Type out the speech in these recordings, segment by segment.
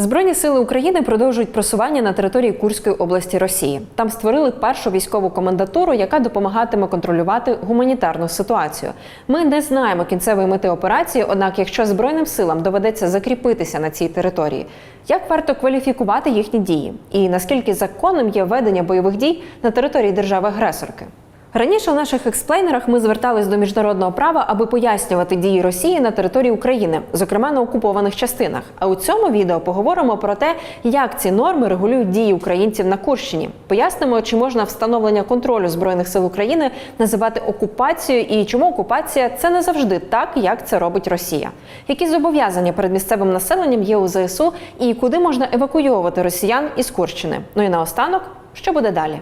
Збройні сили України продовжують просування на території Курської області Росії. Там створили першу військову комендатуру, яка допомагатиме контролювати гуманітарну ситуацію. Ми не знаємо кінцевої мети операції, однак, якщо збройним силам доведеться закріпитися на цій території, як варто кваліфікувати їхні дії, і наскільки законним є ведення бойових дій на території держави-агресорки? Раніше у наших експлейнерах ми звертались до міжнародного права, аби пояснювати дії Росії на території України, зокрема на окупованих частинах. А у цьому відео поговоримо про те, як ці норми регулюють дії українців на Курщині. Пояснимо, чи можна встановлення контролю збройних сил України називати окупацією, і чому окупація це не завжди так, як це робить Росія. Які зобов'язання перед місцевим населенням є у ЗСУ, і куди можна евакуйовувати росіян із Курщини? Ну і наостанок, що буде далі?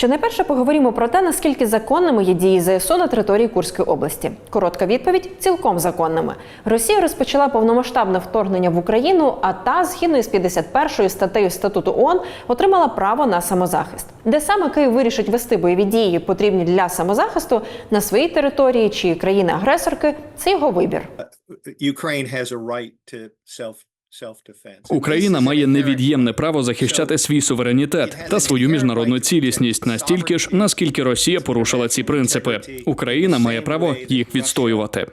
Що найперше поговоримо про те, наскільки законними є дії ЗСУ на території Курської області. Коротка відповідь цілком законними. Росія розпочала повномасштабне вторгнення в Україну, а та, згідно із 51 статтею статуту ООН, отримала право на самозахист. Де саме Київ вирішить вести бойові дії, потрібні для самозахисту на своїй території чи країни-агресорки, це його вибір. Ukraine has a right to self. Україна має невід'ємне право захищати свій суверенітет та свою міжнародну цілісність настільки ж, наскільки Росія порушила ці принципи. Україна має право їх відстоювати.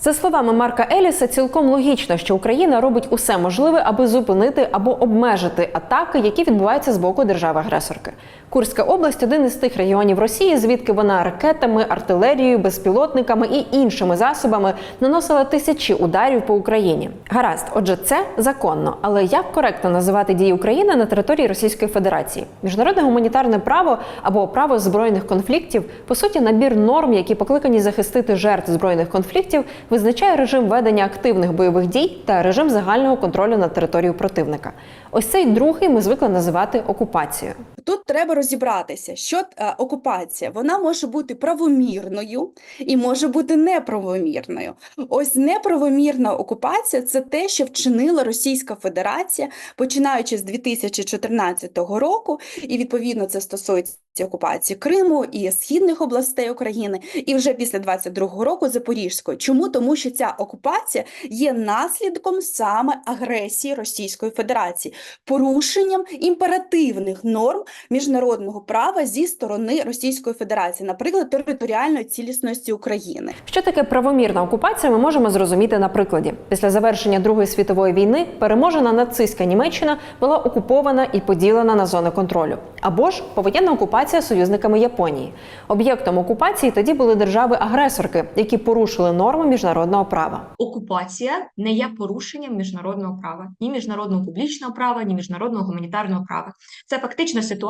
За словами Марка Еліса, цілком логічно, що Україна робить усе можливе, аби зупинити або обмежити атаки, які відбуваються з боку держави-агресорки. Курська область один із тих регіонів Росії, звідки вона ракетами, артилерією, безпілотниками і іншими засобами наносила тисячі ударів по Україні. Гаразд, отже, це законно. Але як коректно називати дії України на території Російської Федерації? Міжнародне гуманітарне право або право збройних конфліктів по суті набір норм, які покликані захистити жертв збройних конфліктів, визначає режим ведення активних бойових дій та режим загального контролю над територією противника. Ось цей другий ми звикли називати окупацією. Тут треба розібратися, що е, окупація вона може бути правомірною і може бути неправомірною. Ось неправомірна окупація це те, що вчинила Російська Федерація, починаючи з 2014 року, і відповідно це стосується окупації Криму і східних областей України, і вже після 22 року Запорізької. Чому? Тому що ця окупація є наслідком саме агресії Російської Федерації, порушенням імперативних норм міжнародного права зі сторони Російської Федерації, наприклад, територіальної цілісності України. Що таке правомірна окупація, ми можемо зрозуміти на прикладі. Після завершення Другої світової війни переможена нацистська Німеччина була окупована і поділена на зони контролю. Або ж повоєнна окупація союзниками Японії. Об'єктом окупації тоді були держави-агресорки, які порушили норми міжнародного права. окупація не є порушенням міжнародного права, ні міжнародного публічного права, ні міжнародного гуманітарного права. Це фактична ситуація,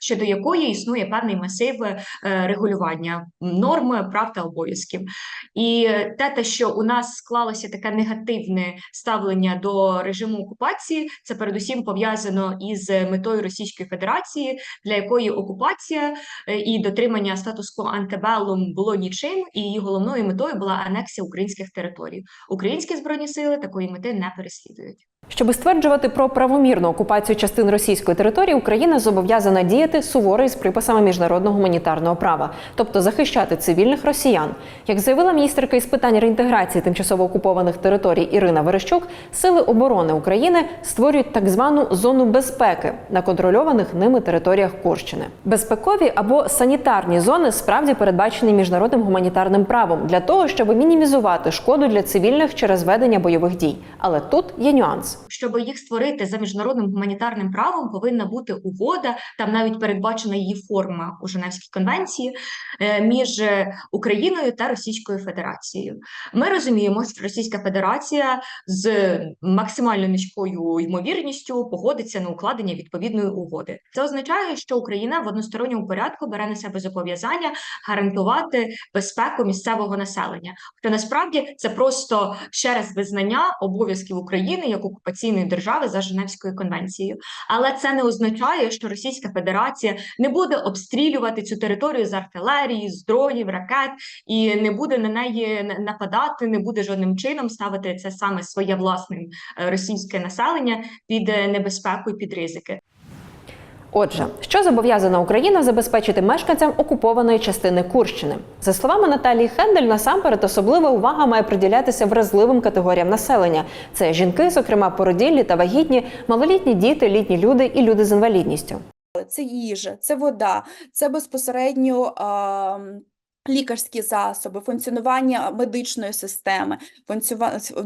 щодо якої існує певний масив е, регулювання норм прав та обов'язків. І те, що у нас склалося таке негативне ставлення до режиму окупації, це передусім пов'язано із метою Російської Федерації, для якої окупація е, і дотримання статус-кво антебеллум було нічим, і її головною метою була анексія українських територій. Українські збройні сили такої мети не переслідують. Щоб стверджувати про правомірну окупацію частин російської території, Україна зобов'язана діяти суворо із приписами міжнародного гуманітарного права, тобто захищати цивільних росіян. Як заявила міністерка із питань реінтеграції тимчасово окупованих територій Ірина Верещук, сили оборони України створюють так звану зону безпеки на контрольованих ними територіях Курщини. Безпекові або санітарні зони справді передбачені міжнародним гуманітарним правом для того, щоб мінімізувати шкоду для цивільних через ведення бойових дій. Але тут є нюанс. Щоб їх створити за міжнародним гуманітарним правом, повинна бути угода, там навіть передбачена її форма у Женевській конвенції е, між Україною та Російською Федерацією. Ми розуміємо, що Російська Федерація з максимально низькою ймовірністю погодиться на укладення відповідної угоди. Це означає, що Україна в односторонньому порядку бере на себе зобов'язання гарантувати безпеку місцевого населення. Хоча насправді це просто ще раз визнання обов'язків України як окупаційної держави за Женевською конвенцією. Але це не означає, що Російська Федерація не буде обстрілювати цю територію з артилерії, з дронів, ракет і не буде на неї нападати, не буде жодним чином ставити це саме своє власне російське населення під е, небезпеку і під ризики. Отже, що зобов'язана Україна забезпечити мешканцям окупованої частини Курщини? За словами Наталії Хендель, насамперед особлива увага має приділятися вразливим категоріям населення: це жінки, зокрема породіллі та вагітні, малолітні діти, літні люди і люди з інвалідністю. Це їжа, це вода, це безпосередньо а, лікарські засоби, функціонування медичної системи,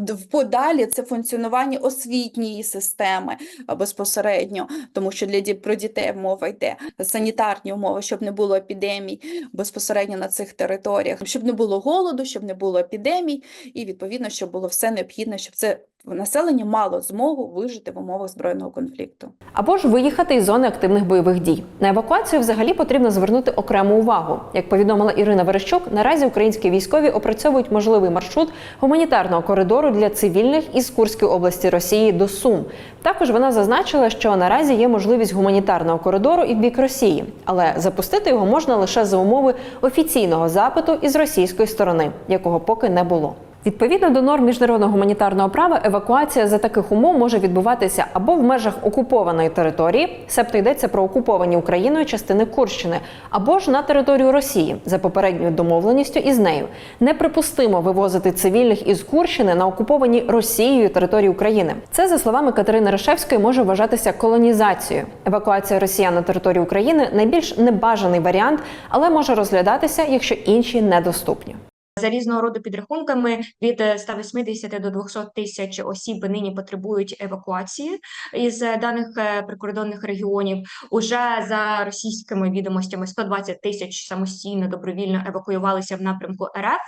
в подалі це функціонування освітньої системи безпосередньо, тому що для про дітей мова йде, санітарні умови, щоб не було епідемій безпосередньо на цих територіях, щоб не було голоду, щоб не було епідемій, і відповідно, щоб було все необхідне, щоб це населення мало змогу вижити в умовах збройного конфлікту. Або ж виїхати із зони активних бойових дій. На евакуацію взагалі потрібно звернути окрему увагу. Як повідомила Ірина Верещук, наразі українські військові опрацьовують можливий маршрут гуманітарного коридору для цивільних із Курської області Росії до Сум. Також вона зазначила, що наразі є можливість гуманітарного коридору і в бік Росії, але запустити його можна лише за умови офіційного запиту із російської сторони, якого поки не було. Відповідно до норм міжнародного гуманітарного права, евакуація за таких умов може відбуватися або в межах окупованої території, себто йдеться про окуповані Україною частини Курщини, або ж на територію Росії за попередньою домовленістю із нею. Неприпустимо вивозити цивільних із Курщини на окуповані Росією території України. Це за словами Катерини Решевської може вважатися колонізацією. Евакуація росіян на територію України найбільш небажаний варіант, але може розглядатися, якщо інші недоступні. За різного роду підрахунками від е, 180 до 200 тисяч осіб нині потребують евакуації із е, даних е, прикордонних регіонів. Уже за російськими відомостями 120 тисяч самостійно добровільно евакуювалися в напрямку РФ.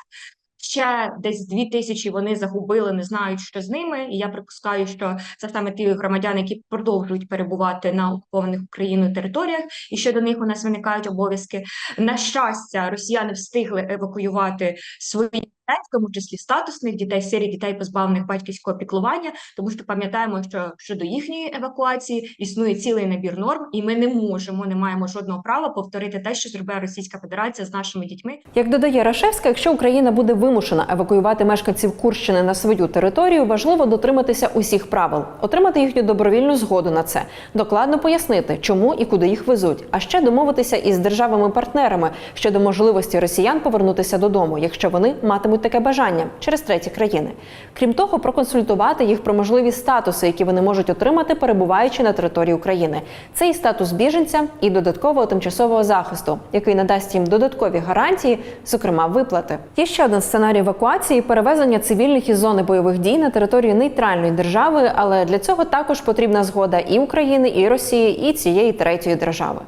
Ще десь дві тисячі вони загубили, не знають, що з ними. І я припускаю, що це саме ті громадяни, які продовжують перебувати на окупованих Україною територіях, і що до них у нас виникають обов'язки. На щастя, росіяни встигли евакуювати свої дітей, в тому числі статусних дітей, сирі дітей, позбавлених батьківського піклування, тому що пам'ятаємо, що щодо їхньої евакуації існує цілий набір норм, і ми не можемо, не маємо жодного права повторити те, що зробила Російська Федерація з нашими дітьми. Як додає Рашевська, якщо Україна буде вимушена евакуювати мешканців Курщини на свою територію, важливо дотриматися усіх правил, отримати їхню добровільну згоду на це, докладно пояснити, чому і куди їх везуть, а ще домовитися із державами-партнерами щодо можливості росіян повернутися додому, якщо вони матимуть таке бажання через треті країни. Крім того, проконсультувати їх про можливі статуси, які вони можуть отримати, перебуваючи на території України. Це і статус біженця, і додаткового тимчасового захисту, який надасть їм додаткові гарантії, зокрема виплати. Є ще один сценарій евакуації перевезення цивільних із зони бойових дій на територію нейтральної держави, але для цього також потрібна згода і України, і Росії, і цієї третьої держави.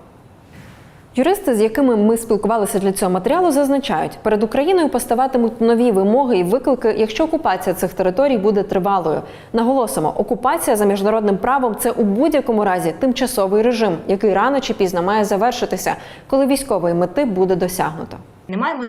Юристи, з якими ми спілкувалися для цього матеріалу, зазначають, перед Україною поставатимуть нові вимоги і виклики, якщо окупація цих територій буде тривалою. Наголосимо, окупація за міжнародним правом це у будь-якому разі тимчасовий режим, який рано чи пізно має завершитися, коли військової мети буде досягнуто. Не маємо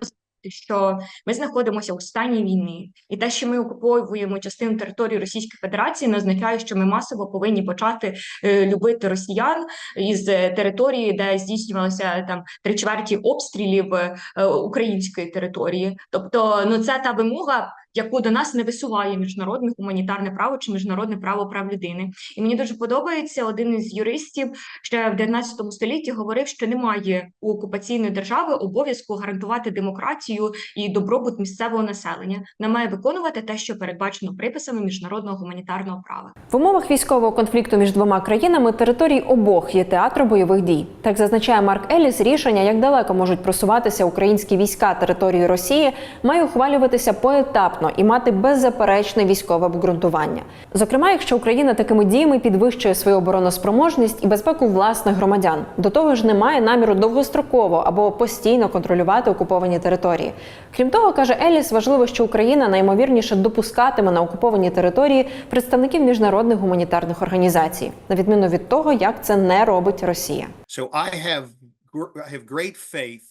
що ми знаходимося у стані війни, і те, що ми окуповуємо частину території Російської Федерації, не означає, що ми масово повинні почати е, любити росіян із е, території, де здійснювалися там три чверті обстрілів е, української території. Тобто, ну це та вимога. Яку до нас не висуває міжнародне гуманітарне право чи міжнародне право прав людини, і мені дуже подобається один із юристів, ще в 19 столітті говорив, що немає у окупаційної держави обов'язку гарантувати демократію і добробут місцевого населення. Вона має виконувати те, що передбачено приписами міжнародного гуманітарного права. В умовах військового конфлікту між двома країнами території обох є театром бойових дій. Так зазначає Марк Еліс, рішення, як далеко можуть просуватися українські війська території Росії, має ухвалюватися поетапно і мати беззаперечне військове обґрунтування. Зокрема, якщо Україна такими діями підвищує свою обороноспроможність і безпеку власних громадян, до того ж немає наміру довгостроково або постійно контролювати окуповані території. Крім того, каже Еліс, важливо, що Україна наймовірніше допускатиме на окуповані території представників міжнародних гуманітарних організацій, на відміну від того, як це не робить Росія. So I have have great faith.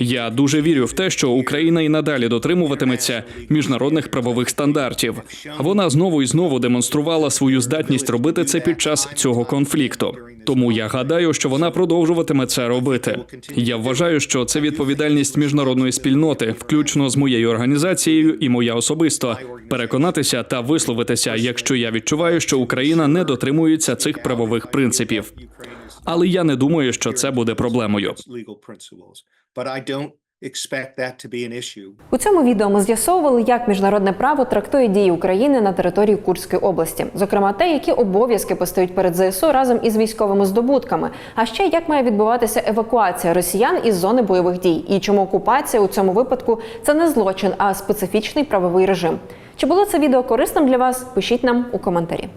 Я дуже вірю в те, що Україна і надалі дотримуватиметься міжнародних правових стандартів. Вона знову і знову демонструвала свою здатність робити це під час цього конфлікту. Тому я гадаю, що вона продовжуватиме це робити. Я вважаю, що це відповідальність міжнародної спільноти, включно з моєю організацією і моя особисто, переконатися та висловитися, якщо я відчуваю, що Україна не дотримується цих правових принципів. Але я не думаю, що це буде проблемою. У цьому відео ми з'ясовували, як міжнародне право трактує дії України на території Курської області, зокрема те, які обов'язки постають перед ЗСУ разом із військовими здобутками, а ще як має відбуватися евакуація росіян із зони бойових дій, і чому окупація у цьому випадку це не злочин, а специфічний правовий режим. Чи було це відео корисним для вас? Пишіть нам у коментарі.